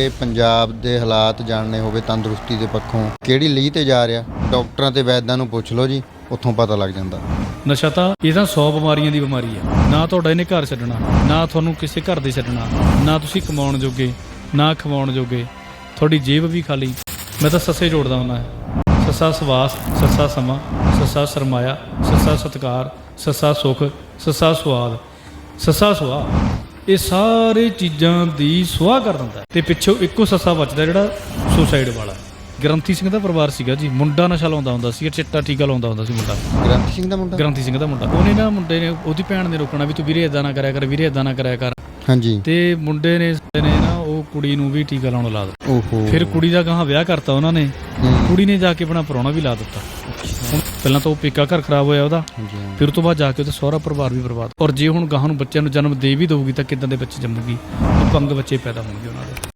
ਇਹ ਪੰਜਾਬ ਦੇ ਹਾਲਾਤ ਜਾਣਨੇ ਹੋਵੇ ਤੰਦਰੁਸਤੀ ਦੇ ਪੱਖੋਂ ਕਿਹੜੀ ਲੀਹ ਤੇ ਜਾ ਰਿਹਾ, ਡਾਕਟਰਾਂ ਤੇ ਵੈਦਾਂ ਨੂੰ ਪੁੱਛ ਲਓ ਜੀ, ਉੱਥੋਂ ਪਤਾ ਲੱਗ ਜਾਂਦਾ। ਨਸ਼ਾ ਤਾਂ ਇਹ ਤਾਂ 100 ਬਿਮਾਰੀਆਂ ਦੀ ਬਿਮਾਰੀ ਹੈ। ਨਾ ਤੁਹਾਡਾ ਇਹਨੇ ਘਰ ਛੱਡਣਾ, ਨਾ ਤੁਹਾਨੂੰ ਕਿਸੇ ਘਰ ਦੇ ਛੱਡਣਾ, ਨਾ ਤੁਸੀਂ ਕਮਾਉਣ ਜੋਗੇ, ਨਾ ਖਵਾਉਣ ਜੋਗੇ। ਤੁਹਾਡੀ ਜੇਬ ਵੀ ਖਾਲੀ। ਮੈਂ ਤਾਂ ਸੱਸੇ ਜੋੜਦਾ ਹੁੰਦਾ ਸੱਸਾ ਸਵਾਸ, ਸੱਸਾ ਸਮਾਂ, ਸੱਸਾ ਸਰਮਾਇਆ, ਸੱਸਾ ਸਤਕਾਰ, ਸੱਸਾ ਸੁਖ, ਸੱਸਾ ਸਵਾਦ ਸੱਸਾ ਸੁਆ ਇਹ ਸਾਰੇ ਚੀਜ਼ਾਂ ਦੀ ਸੁਆਹ ਕਰ ਦਿੰਦਾ। ਤੇ ਪਿੱਛੋਂ ਇੱਕੋ ਸੱਸਾ ਬਚਦਾ ਜਿਹੜਾ ਸੁਸਾਈਡ ਵਾਲਾ। ਗ੍ਰੰਥੀ ਸਿੰਘ ਦਾ ਪਰਿਵਾਰ ਸੀਗਾ ਜੀ। ਮੁੰਡਾ ਨਸ਼ਾ ਲਾਉਂਦਾ ਹੁੰਦਾ ਸੀ ਚਿੱਟਾ ਟੀਕਾ ਲਾਉਂਦਾ ਹੁੰਦਾ ਸੀ ਮੁੰਡਾ। ਗ੍ਰੰਥੀ ਸਿੰਘ ਦਾ ਮੁੰਡਾ? ਗ੍ਰੰਥੀ ਸਿੰਘ ਦਾ ਮੁੰਡਾ। ਉਹਨੇ ਨਾ ਮੁੰਡੇ ਨੇ ਉਹਦੀ ਭੈਣ ਨੇ ਰੋਕਣਾ ਵੀ ਤੂੰ ਵੀਰੇ ਇਦਾਂ ਨਾ ਕਰਿਆ ਕਰ ਵੀਰੇ ਇਦਾਂ ਨਾ ਕਰਿਆ ਕਰ। ਹਾਂਜੀ। ਤੇ ਮੁੰਡੇ ਨੇ ਨੇ ਨਾ ਉਹ ਕੁੜੀ ਨੂੰ ਵੀ ਟੀਕਾ ਲਾਉਣ ਲਾ ਦਿੱਤਾ। ਓਹੋ। ਫਿਰ ਕੁੜੀ ਦਾ ਕਹਾਂ ਵਿਆਹ ਕਰਤਾ ਉਹਨਾਂ ਨੇ। ਕੁੜੀ ਨੇ ਜਾ ਕੇ ਆਪਣਾ ਪਰੌਣਾ ਵੀ ਲਾ ਦਿੱਤਾ। ਹੁਣ ਪਹਿਲਾਂ ਤਾਂ ਉਹ ਪੇਕਾ ਘਰ ਖਰਾਬ ਹੋਇਆ ਉਹਦਾ। ਫਿਰ ਉਹ ਤੋਂ ਬਾਅਦ ਜਾ ਕੇ ਉਹਦਾ ਸਹੁਰਾ ਪਰਿਵਾਰ ਵੀ ਬਰਬਾਦ। ਔਰ ਜੇ ਹੁਣ ਗਾਹਾਂ ਨੂੰ ਬੱਚਿਆਂ ਨੂੰ ਜਨਮ ਦੇ ਵੀ ਦਊਗੀ ਤਾਂ ਕਿੱਦਾਂ ਦੇ ਬੱਚੇ ਜੰਮੂਗੀ ਉਹ ਪੰਗ ਬੱਚੇ ਪੈਦਾ ਹੋਣਗੇ ਉਹਨਾਂ ਦੇ।